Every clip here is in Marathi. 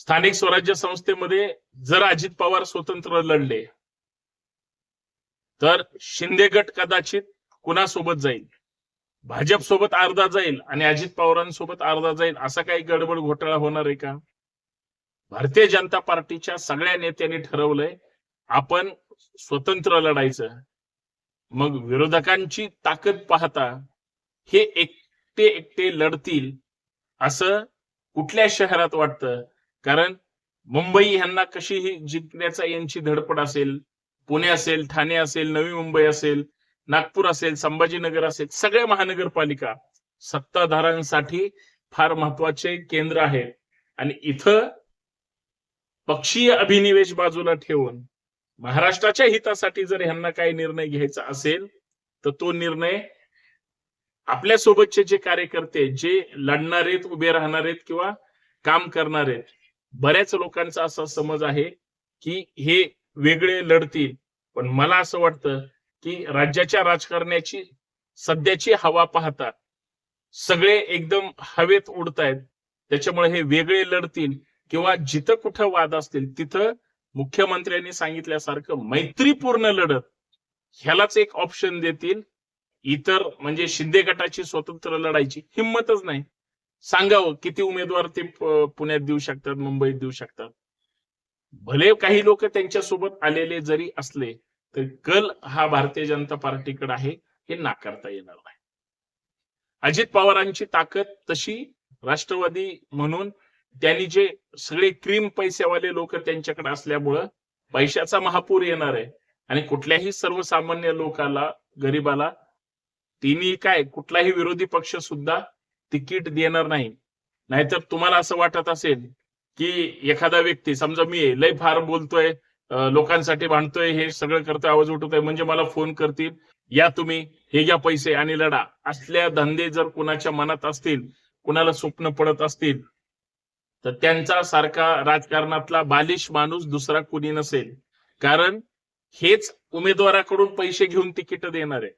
स्थानिक स्वराज्य संस्थेमध्ये जर अजित पवार स्वतंत्र लढले तर शिंदे गट कदाचित कुणासोबत जाईल? भाजप सोबत अर्धा जाईल आणि अजित पवारांसोबत अर्धा जाईल असा काही गडबड घोटाळा होणार आहे का? भारतीय जनता पार्टीच्या सगळ्या नेत्यांनी ठरवलंय आपण स्वतंत्र लढायचं. मग विरोधकांची ताकद पाहता हे एकटे एकटे लढतील असं कुठल्या शहरात वाटतं? कारण मुंबई ह्यांना कशीही जिंकण्याचा यांची धडपड असेल पुणे असेल ठाणे असेल नवी मुंबई असेल नागपूर असेल संभाजीनगर असेल सगळ्या महानगरपालिका सत्ताधाऱ्यांसाठी फार महत्त्वाचे केंद्र आहे. आणि इथं पक्षीय अभिनिवेश बाजूला ठेवून महाराष्ट्राच्या हितासाठी जर ह्यांना काही निर्णय घ्यायचा असेल तर तो निर्णय आपल्या सोबतचे जे कार्यकर्ते जे लढणार आहेत उभे राहणार आहेत किंवा काम करणार आहेत बऱ्याच लोकांचा असा समज आहे की हे वेगळे लढतील. पण मला असं वाटतं की राज्याच्या राजकारण्याची सध्याची हवा पाहता सगळे एकदम हवेत उडतायत. त्याच्यामुळे हे वेगळे लढतील किंवा जिथं कुठं वाद असतील तिथं मुख्यमंत्र्यांनी सांगितल्यासारखं मैत्रीपूर्ण लढत ह्यालाच एक ऑप्शन देतील. इतर म्हणजे शिंदे गटाची स्वतंत्र लढायची हिंमतच नाही. सांगावं किती उमेदवार ते पुण्यात देऊ शकतात मुंबईत देऊ शकतात. भले काही लोक त्यांच्यासोबत आलेले जरी असले तर कल हा भारतीय जनता पार्टीकडे आहे हे नाकारता येणार नाही. अजित पवारांची ताकद तशी राष्ट्रवादी म्हणून त्यांनी जे सगळे क्रीम पैसेवाले लोक त्यांच्याकडे असल्यामुळं पैशाचा महापूर येणार आहे. आणि कुठल्याही सर्वसामान्य लोकाला गरीबाला तिन्ही काय कुठलाही विरोधी पक्ष सुद्धा तिकीट देणार नाही. नाहीतर तुम्हाला असं वाटत असेल की एखादा व्यक्ती समजा मी लय फार बोलतोय लोकांसाठी भांडतोय हे सगळं करतोय आवाज उठवतोय म्हणजे मला फोन करतील या तुम्ही हे घ्या पैसे आणि लढा. असल्या धंदे जर कुणाच्या मनात असतील कुणाला स्वप्न पडत असतील तर त्यांचा सारखा राजकारणातला बालिश माणूस दुसरा कुणी नसेल. कारण हेच उमेदवाराकडून पैसे घेऊन तिकीट देणार. आहे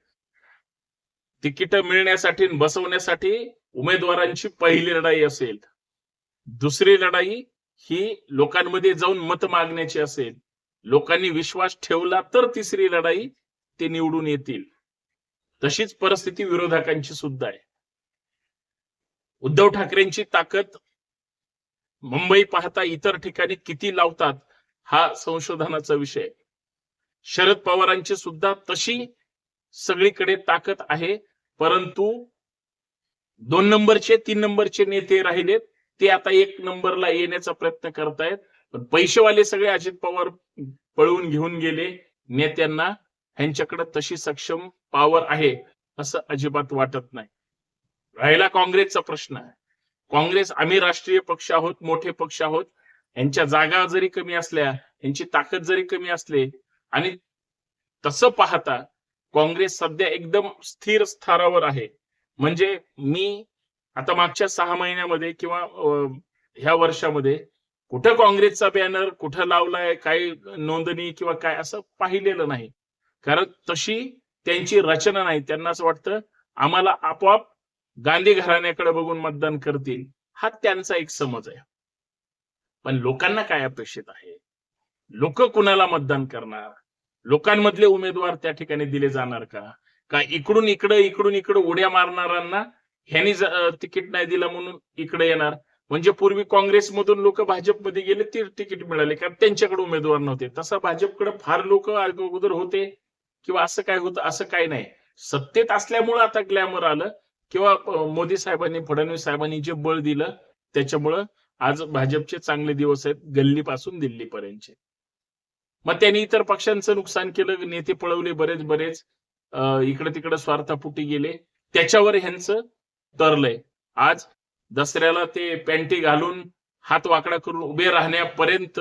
तिकीट मिळण्यासाठी बसवण्यासाठी उमेदवारांची पहिली लढाई असेल दुसरी लढाई ही लोकांमध्ये जाऊन मत मागण्याची असेल लोकांनी विश्वास ठेवला तर तिसरी लढाई ते निवडून येतील. तशीच परिस्थिती विरोधकांची सुद्धा आहे. उद्धव ठाकरेंची ताकद मुंबई पाहता इतर ठिकाणी किती लावतात हा संशोधनाचा विषय. शरद पवारांची सुद्धा तशी सगळीकडे ताकद आहे परंतु दोन नंबरचे तीन नंबरचे नेते राहिलेत. ते आता एक नंबरला येण्याचा प्रयत्न करतायत. पण पैसेवाले सगळे अजित पवार पळवून घेऊन गेले. नेत्यांना ह्यांच्याकडे तशी सक्षम पॉवर आहे असं अजिबात वाटत नाही. राहिला काँग्रेसचा प्रश्न आहे. काँग्रेस आम्ही राष्ट्रीय पक्ष आहोत मोठे पक्ष आहोत. यांच्या जागा जरी कमी असल्या यांची ताकद जरी कमी असले आणि तसं पाहता काँग्रेस सध्या एकदम स्थिर स्तरावर आहे. म्हणजे मी आता मागच्या सहा महिन्यामध्ये किंवा ह्या वर्षामध्ये कुठं काँग्रेसचा बॅनर कुठं लावलाय काही नोंदणी किंवा काय असं पाहिलेलं नाही. कारण तशी त्यांची रचना नाही. त्यांना असं वाटतं आम्हाला आपोआप गांधी घराण्याकडे बघून मतदान करतील. हा त्यांचा एक समज आहे. पण लोकांना काय अपेक्षित आहे? लोक कुणाला मतदान करणार? लोकांमधले उमेदवार त्या ठिकाणी दिले जाणार का? का इकडून इकडं इकडून इकडं उड्या मारणाऱ्यांना ह्यांनी तिकीट नाही दिलं म्हणून इकडे येणार. म्हणजे पूर्वी काँग्रेसमधून लोक भाजपमध्ये गेले ते तिकीट मिळाले. कारण त्यांच्याकडे उमेदवार नव्हते. तसं भाजपकडे फार लोक अगोदर होते. किंवा असं काय होतं असं काय नाही. सत्तेत असल्यामुळं आता ग्लॅमर आलं. किंवा मोदी साहेबांनी फडणवीस साहेबांनी जे बळ दिलं त्याच्यामुळं आज भाजपचे चांगले दिवस आहेत गल्लीपासून दिल्लीपर्यंतचे. मग त्यांनी इतर पक्षांचं नुकसान केलं नेते पळवले बरेच बरेच. इकडे तिकडे स्वार्थापुटी गेले. त्याच्यावर ह्यांचं तरलंय. आज दसऱ्याला ते पॅन्टी घालून हात वाकडा करून उभे राहण्यापर्यंत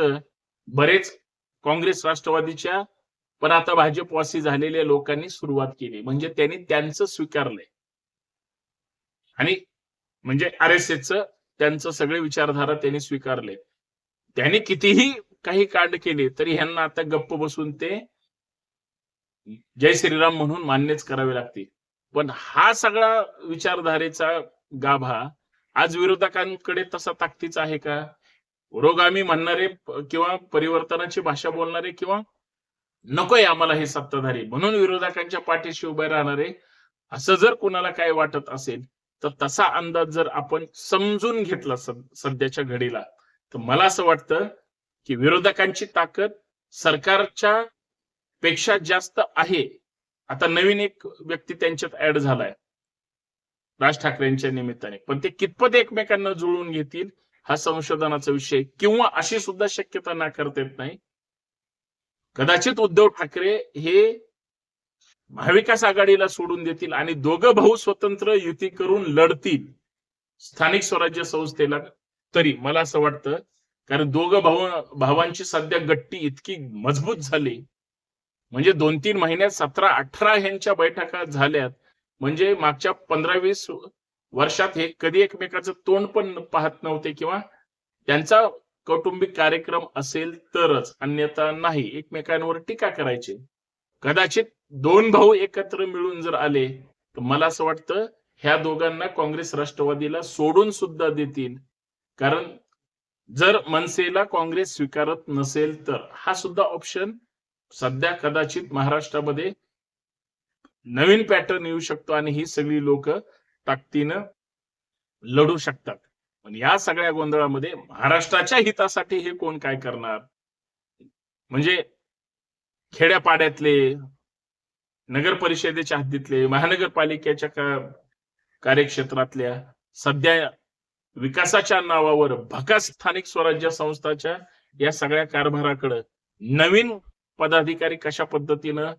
बरेच काँग्रेस राष्ट्रवादीच्या पण आता भाजपवासी झालेल्या लोकांनी सुरुवात केली. म्हणजे त्यांनी त्यांचं स्वीकारलंय. आणि म्हणजे आर एस एसच त्यांचं सगळे विचारधारा त्यांनी स्वीकारले त्यांनी कितीही काही कांड केले तरी ह्यांना आता गप्प बसून ते जय श्रीराम म्हणून मान्यच करावे लागते. पण हा सगळा विचारधारेचा गाभा आज विरोधकांकडे तसा ताकदीचा आहे का? पुरोगामी म्हणणारे किंवा परिवर्तनाची भाषा बोलणारे किंवा नकोय आम्हाला हे सत्ताधारी म्हणून विरोधकांच्या पाठीशी उभे राहणारे असं जर कुणाला काय वाटत असेल तर तसा अंदाज जर आपण समजून घेतला सध्याच्या घडीला तर मला असं वाटतं की विरोधकांची ताकद सरकारच्या पेक्षा जास्त आहे. आता नवीन एक व्यक्ती त्यांच्यात ऍड झालाय. राज ठाकरेंच्या निमित्ताने. पण ते कितपत एकमेकांना जुळवून घेतील हा संशोधनाचा विषय किंवा अशी सुद्धा शक्यता नाकारता येत नाही. कदाचित उद्धव ठाकरे हे महाविकास आघाडीला सोडून देतील आणि दोघं भाऊ स्वतंत्र युती करून लढतील. स्थानिक स्वराज्य संस्थेला तरी. मला असं वाटतं कारण दोघं भाऊ भावांची सध्या गट्टी इतकी मजबूत झाली. म्हणजे दोन तीन महिन्यात सतरा अठरा ह्यांच्या बैठका झाल्यात. म्हणजे मागच्या पंधरा वीस वर्षात हे कधी एकमेकाचं तोंड पण पाहत नव्हते किंवा त्यांचा कौटुंबिक कार्यक्रम असेल तरच अन्यथा नाही एकमेकांवर टीका करायची. कदाचित दोन भाऊ एकत्र मिळून जर आले तर मला असं वाटतं ह्या दोघांना काँग्रेस राष्ट्रवादीला सोडून सुद्धा देतील. कारण जर मनसेला काँग्रेस स्वीकारत नसेल तर हा सुद्धा ऑप्शन सध्या कदाचित महाराष्ट्रामध्ये नवीन पॅटर्न येऊ शकतो आणि ही सगळी लोक ताकदीनं लढू शकतात. पण या सगळ्या गोंधळामध्ये महाराष्ट्राच्या हितासाठी हे कोण काय करणार? म्हणजे खेड्यापाड्यातले नगर परिषदेच्या हद्दीतले महानगरपालिकेच्या कार्यक्षेत्रातल्या सध्या विकासाच्या नावावर भकास स्थानिक स्वराज्य संस्थाच्या या सगळ्या कारभाराकडे नवीन पदाधिकारी कशा पद्धतीनं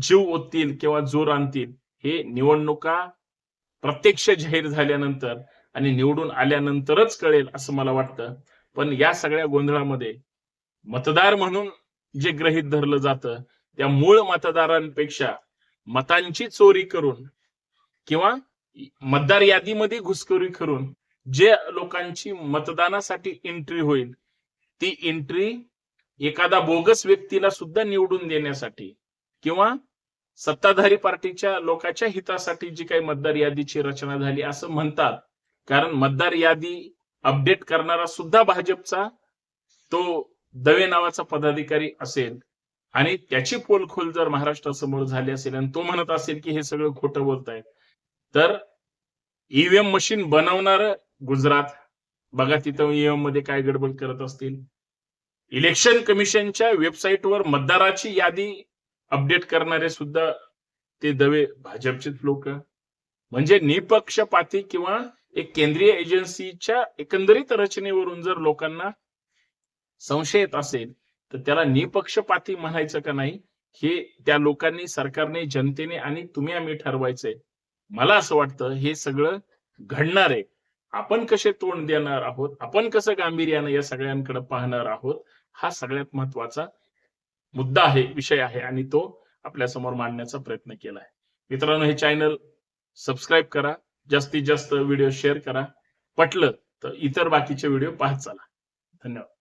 जीव ओततील किंवा जोर आणतील हे निवडणुका प्रत्यक्ष जाहीर झाल्यानंतर आणि निवडून आल्यानंतरच कळेल असं मला वाटतं. पण या सगळ्या गोंधळामध्ये मतदार म्हणून जे गृहीत धरलं जातं त्या मूळ मतदारांपेक्षा मतांची चोरी करून किंवा मतदार यादीमध्ये घुसखोरी करून जे लोकांची मतदानासाठी एंट्री होईल ती एंट्री एखादा बोगस व्यक्तीला सुद्धा निवडून देण्यासाठी किंवा सत्ताधारी पार्टीच्या लोकांच्या हितासाठी जी काही मतदार यादीची रचना झाली असं म्हणतात कारण मतदार यादी अपडेट करणारा सुद्धा भाजपचा तो दवे नावाचा पदाधिकारी असेल आणि त्याची पोलखोल जर महाराष्ट्रासमोर झाली असेल आणि तो म्हणत असेल की हे सगळं खोटं बोलतायत तर ईव्हीएम मशीन बनवणार गुजरात बघा तिथं ईव्हीएममध्ये काय गडबड करत असतील. इलेक्शन कमिशनच्या वेबसाईटवर मतदाराची यादी अपडेट करणारे सुद्धा ते दवे भाजपचेच लोक. म्हणजे निपक्षपाती किंवा एक केंद्रीय एजन्सीच्या एकंदरीत रचनेवरून जर लोकांना संशय येत असेल तर त्याला निपक्षपाती म्हणायचं का नाही? हे त्या लोकांनी सरकारने जनतेने आणि तुम्ही आम्ही ठरवायचंय. मला असं वाटतं हे सगळं घडणार आहे. आपण कसे तोंड देणार आहोत? आपण कसं गांभीर्यानं या सगळ्यांकडे पाहणार आहोत? हा सगळ्यात महत्त्वाचा मुद्दा आहे विषय आहे आणि तो आपल्यासमोर मांडण्याचा प्रयत्न केला आहे मित्रांनो हे चॅनल सबस्क्राईब करा जास्तीत जास्त व्हिडिओ शेअर करा. पटलं तर इतर बाकीचे व्हिडिओ पाहत चला. धन्यवाद.